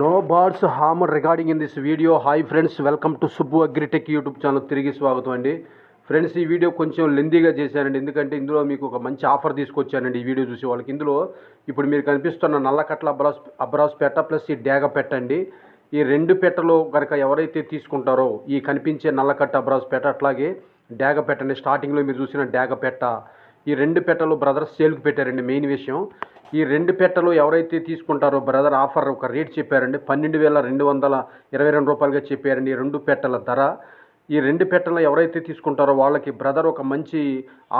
No birds hammer recording in this video hi friends welcome to Subbu Agritech YouTube channel తిరిగి స్వాగతం అండి. Friends ఈ video కొంచెం లెందీగా చేశానండి. ఎందుకంటే ఇందులో మీకు ఒక మంచి ఆఫర్ తీసుకొచ్చానండి. ఈ వీడియో చూసే వాళ్ళకి. ఇందులో ఇప్పుడు మీరు కనిపిస్తున్న నల్లకట్ల అబ్రాస్ అబ్రాస్ పెట్ట ప్లస్ ఈ డేగ పెట్టండి ఈ రెండు పెట్టలు కనుక ఎవరైతే తీసుకుంటారో ఈ కనిపించే నల్లకట్ట అబ్రాస్ పెట్ట అట్లాగే డేగ పెట్టండి స్టార్టింగ్లో మీరు చూసిన డేగ పెట్ట. ఈ రెండు పెట్టలు బ్రదర్స్ సేల్కి పెట్టారండి. మెయిన్ విషయం. ఈ రెండు పెట్టలు ఎవరైతే తీసుకుంటారో బ్రదర్ ఆఫర్ ఒక రేట్ చెప్పారండి పన్నెండు వేల రెండు వందల ఇరవై రెండు రూపాయలుగా చెప్పారండి ఈ రెండు పెట్టల ధర. ఈ రెండు పెట్టలు ఎవరైతే తీసుకుంటారో వాళ్ళకి బ్రదర్ ఒక మంచి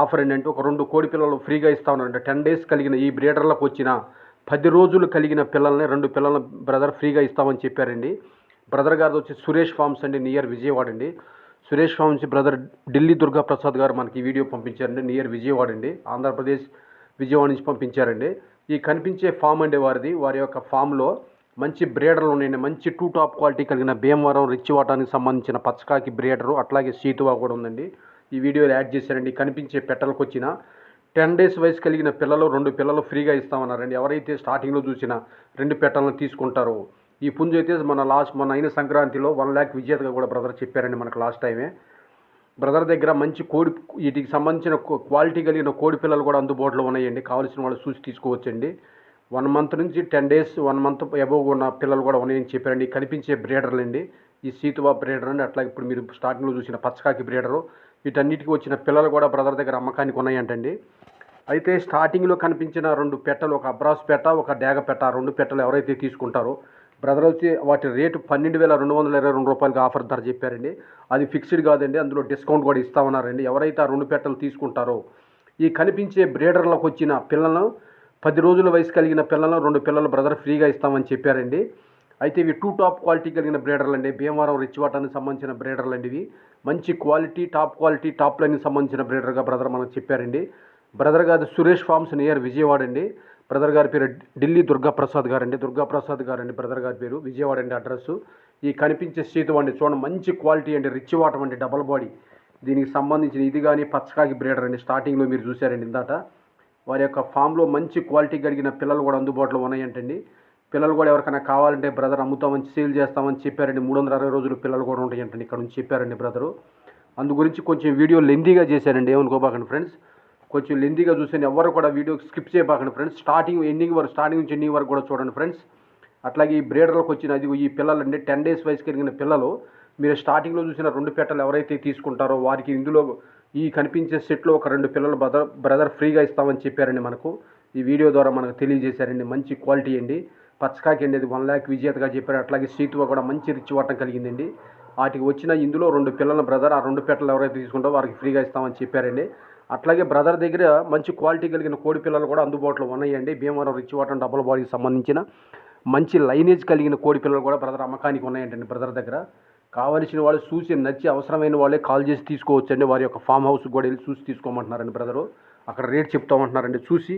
ఆఫర్ ఏంటంటే ఒక రెండు కోడి పిల్లలు ఫ్రీగా ఇస్తా ఉన్నారంటే టెన్ డేస్ కలిగిన ఈ బ్రీడర్లకు వచ్చిన పది రోజులు కలిగిన పిల్లల్ని రెండు పిల్లల్ని బ్రదర్ ఫ్రీగా ఇస్తామని చెప్పారండి. బ్రదర్ గారు వచ్చి సురేష్ ఫార్మ్స్ అండి నియర్ విజయవాడ అండి. సురేష్ ఫార్మ్స్ బ్రదర్ ఢిల్లీ దుర్గా ప్రసాద్ గారు మనకి ఈ వీడియో పంపించారండి నియర్ విజయవాడ అండి. ఆంధ్రప్రదేశ్ విజయవాడ నుంచి పంపించారండి. ఈ కనిపించే ఫామ్ అండి వారిది. వారి యొక్క ఫామ్లో మంచి బ్రీడర్లు ఉన్నాయండి. మంచి టూ టాప్ క్వాలిటీ కలిగిన భీమవరం రిచ్చివాటానికి సంబంధించిన పచ్చకాకి బ్రీడరు అట్లాగే సీతువా కూడా ఉందండి. ఈ వీడియోలో యాడ్ చేశారండి కనిపించే పెట్టలకు వచ్చిన టెన్ డేస్ వయసు కలిగిన పిల్లలు రెండు పిల్లలు ఫ్రీగా ఇస్తామన్నారండి. ఎవరైతే స్టార్టింగ్లో చూసిన రెండు పెట్టలను తీసుకుంటారో ఈ పుంజు అయితే మన లాస్ట్ మన అయిన సంక్రాంతిలో వన్ ల్యాక్ విజేతగా కూడా బ్రదర్ చెప్పారండి మనకు లాస్ట్ టైమే. బ్రదర్ దగ్గర మంచి కోడి వీటికి సంబంధించిన క్వాలిటీ కలిగిన కోడి పిల్లలు కూడా అందుబాటులో ఉన్నాయండి. కావాల్సిన వాళ్ళు చూసి తీసుకోవచ్చండి. వన్ మంత్ నుంచి ten days one month above ఉన్న పిల్లలు కూడా ఉన్నాయని చెప్పారండి. కనిపించే బ్రీడర్లు అండి. ఈ సీతువా బ్రీడర్ అండి అట్లా ఇప్పుడు మీరు స్టార్టింగ్లో చూసిన పచ్చకాకి బ్రీడరు. వీటన్నిటికీ వచ్చిన పిల్లలు కూడా బ్రదర్ దగ్గర అమ్మకానికి ఉన్నాయంటండి. అయితే స్టార్టింగ్లో కనిపించిన రెండు పెట్టలు ఒక అబ్రాస్ పెట్ట ఒక డేగ పెట్ట రెండు పెట్టలు ఎవరైతే తీసుకుంటారో బ్రదర్ వచ్చి వాటి రేటు పన్నెండు వేల రెండు వందల ఇరవై రెండు రూపాయలకి ఆఫర్ ధర చెప్పారండి. అది ఫిక్స్డ్ కాదండి. అందులో డిస్కౌంట్ కూడా ఇస్తామన్నారండి ఎవరైతే ఆ రెండు పెట్టలు తీసుకుంటారో ఈ కనిపించే బ్రీడర్లకు వచ్చిన పిల్లలను పది రోజుల వయసు కలిగిన పిల్లలను రెండు పిల్లలు బ్రదర్ ఫ్రీగా ఇస్తామని చెప్పారండి. అయితే ఇవి టూ టాప్ క్వాలిటీ కలిగిన బ్రీడర్లు అండి భీమవరం రిచ్వాటానికి సంబంధించిన బ్రీడర్లు అండి ఇవి. మంచి క్వాలిటీ టాప్ క్వాలిటీ టాప్ లైన్కి సంబంధించిన బ్రీడర్గా బ్రదర్ మనకు చెప్పారండి. బ్రదర్ గారు సురేష్ ఫార్మ్స్ నియర్ విజయవాడ అండి. బ్రదర్ గారి పేరు ఢిల్లీ దుర్గాప్రసాద్ గారండి. దుర్గాప్రసాద్ గారండి గారు అండి బ్రదర్ గారి పేరు. విజయవాడ అండి అడ్రస్ ఈ కనిపించే సీటు అండి చూడండి మంచి క్వాలిటీ అండి రిచ్ వాటం అండి డబల్ బాడీ. దీనికి సంబంధించిన ఇది కానీ పచ్చకాకి బ్రీడర్ అండి. స్టార్టింగ్లో మీరు చూశారండి ఇందాట వారి యొక్క ఫామ్లో మంచి క్వాలిటీ కలిగిన పిల్లలు కూడా అందుబాటులో ఉన్నాయంటండి. పిల్లలు కూడా ఎవరికైనా కావాలంటే బ్రదర్ అమ్ముతామని సేల్ చేస్తామని చెప్పారండి. మూడు వందల అరవై రోజులు పిల్లలు కూడా ఉంటాయంటండి. ఇక్కడ నుంచి చెప్పారండి బ్రదరు. అందు గురించి కొంచెం వీడియో లెందీగా చేశారండి. ఏమనుకోబాకండి ఫ్రెండ్స్. కొంచెం లెందీగా చూసాను ఎవరు కూడా వీడియో స్కిప్ చేయబాకండి ఫ్రెండ్స్. స్టార్టింగ్ ఎండింగ్ వరకు స్టార్టింగ్ నుంచి ఎండింగ్ వరకు కూడా చూడండి ఫ్రెండ్స్. అట్లాగే ఈ బ్రేడర్లకు వచ్చిన అది ఈ పిల్లలు అంటే టెన్ డేస్ వయసు కలిగిన పిల్లలు మీరు స్టార్టింగ్లో చూసిన రెండు పెట్టలు ఎవరైతే తీసుకుంటారో వారికి ఇందులో ఈ కనిపించే సెట్లో ఒక రెండు పిల్లలు బ్రదర్ బ్రదర్ ఫ్రీగా ఇస్తామని చెప్పారండి మనకు. ఈ వీడియో ద్వారా మనకు తెలియజేశారండి మంచి క్వాలిటీ అండి. పచ్చకాకి అండి అది వన్ ల్యాక్ విజేతగా చెప్పారు. అట్లాగే సీతువ కూడా మంచి రిచ్ వాటం కలిగిందండి. వాటికి వచ్చిన ఇందులో రెండు పిల్లల బ్రదర్ ఆ రెండు పెట్టలు ఎవరైతే తీసుకుంటారో వారికి ఫ్రీగా ఇస్తామని చెప్పారండి. అట్లాగే బ్రదర్ దగ్గర మంచి క్వాలిటీ కలిగిన కోడి పిల్లలు కూడా అందుబాటులో ఉన్నాయండి. భీమవరం రిచ్ వాటర్ డబుల్ బాడీకి సంబంధించిన మంచి లైనేజ్ కలిగిన కోడి పిల్లలు కూడా బ్రదర్ అమ్మకానికి ఉన్నాయంటండి బ్రదర్ దగ్గర. కావలసిన వాళ్ళు చూసి నచ్చి అవసరమైన వాళ్ళే కాల్ చేసి తీసుకోవచ్చండి. వారి యొక్క ఫామ్ హౌస్ కూడా వెళ్ళి చూసి తీసుకోమంటున్నారండి బ్రదరు. అక్కడ రేట్ చెప్తామంటున్నారండి. చూసి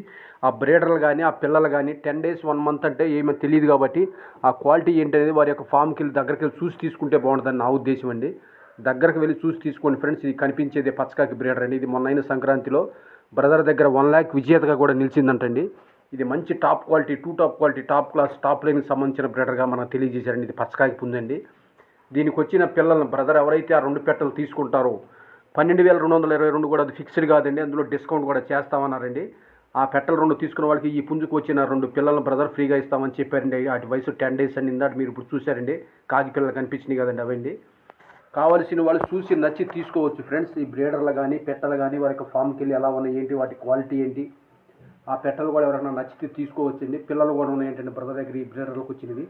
ఆ బ్రీడర్లు కానీ ఆ పిల్లలు కానీ టెన్ డేస్ వన్ మంత్ అంటే ఏమో తెలియదు కాబట్టి ఆ క్వాలిటీ ఏంటనేది వారి యొక్క ఫామ్కి వెళ్ళి దగ్గరికి వెళ్ళి చూసి తీసుకుంటే బాగుంటుందని నా ఉద్దేశం అండి. దగ్గరకు వెళ్ళి చూసి తీసుకోండి ఫ్రెండ్స్. ఇది కనిపించేది పచ్చకాకి బ్రీడర్ అండి. ఇది మొన్న అయిన సంక్రాంతిలో బ్రదర్ దగ్గర వన్ ల్యాక్ విజేతగా కూడా నిలిచిందంటండి. ఇది మంచి top quality to top quality top class top లైన్కి సంబంధించిన బ్రీడర్గా మనకు తెలియజేశారండి. ఇది పచ్చకాకి పుందండి. దీనికి వచ్చిన పిల్లలను బ్రదర్ ఎవరైతే ఆ రెండు పెట్టలు తీసుకుంటారో పన్నెండు వేల రెండు వందల ఇరవై రెండు కూడా అది ఫిక్స్డ్ కాదండి. అందులో డిస్కౌంట్ కూడా చేస్తామన్నారండి. ఆ పెట్టలు రెండు తీసుకున్న వాళ్ళకి ఈ పుంజుకు వచ్చిన రెండు పిల్లలను బ్రదర్ ఫ్రీగా ఇస్తామని చెప్పారండి. వాటి వయసు టెన్ డేస్ అండి. ఇందాక మీరు ఇప్పుడు చూశారండి. కాకి పిల్లలు కనిపించినాయి కదండి అవండి. కావలసిన వాళ్ళు చూసి నచ్చి తీసుకోవచ్చు. ఫ్రెండ్స్ ఈ బ్రీడర్లు కానీ పెట్టలు కానీ వారి యొక్క ఫామ్కి వెళ్ళి ఎలా ఉన్నాయి ఏంటి వాటి క్వాలిటీ ఏంటి? ఆ పెట్టలు కూడా ఎవరైనా నచ్చితే తీసుకోవచ్చండి. పిల్లలు కూడా ఉన్నాయంటండి బ్రదర్ దగ్గర ఈ బ్రీడర్లకు వచ్చినవి.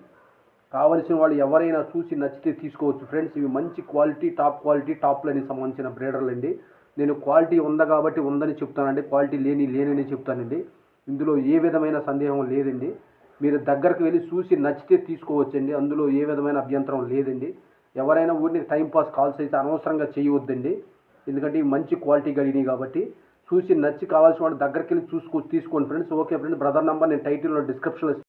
కావలసిన వాళ్ళు ఎవరైనా చూసి నచ్చితే తీసుకోవచ్చు. ఫ్రెండ్స్ ఇవి మంచి క్వాలిటీ టాప్ క్వాలిటీ టాప్ లైన్కి సంబంధించిన బ్రీడర్లు అండి. నేను క్వాలిటీ ఉందా కాబట్టి ఉందని చెప్తానండి. క్వాలిటీ లేని లేనని చెప్తానండి. ఇందులో ఏ విధమైన సందేహం లేదండి. మీరు దగ్గరకు వెళ్ళి చూసి నచ్చితే తీసుకోవచ్చండి. అందులో ఏ విధమైన అభ్యంతరం లేదండి. ఎవరైనా ఊరిని టైంపాస్ కాల్స్ అయితే అనవసరంగా చేయవద్దండి. ఎందుకంటే ఇవి మంచి క్వాలిటీ కలిగినాయి కాబట్టి చూసి నచ్చి కావాల్సిన వాడు దగ్గరికి వెళ్ళి చూసుకో తీసుకోండి friends okay friends brother number నేను టైటిల్లో డిస్క్రిప్షన్లో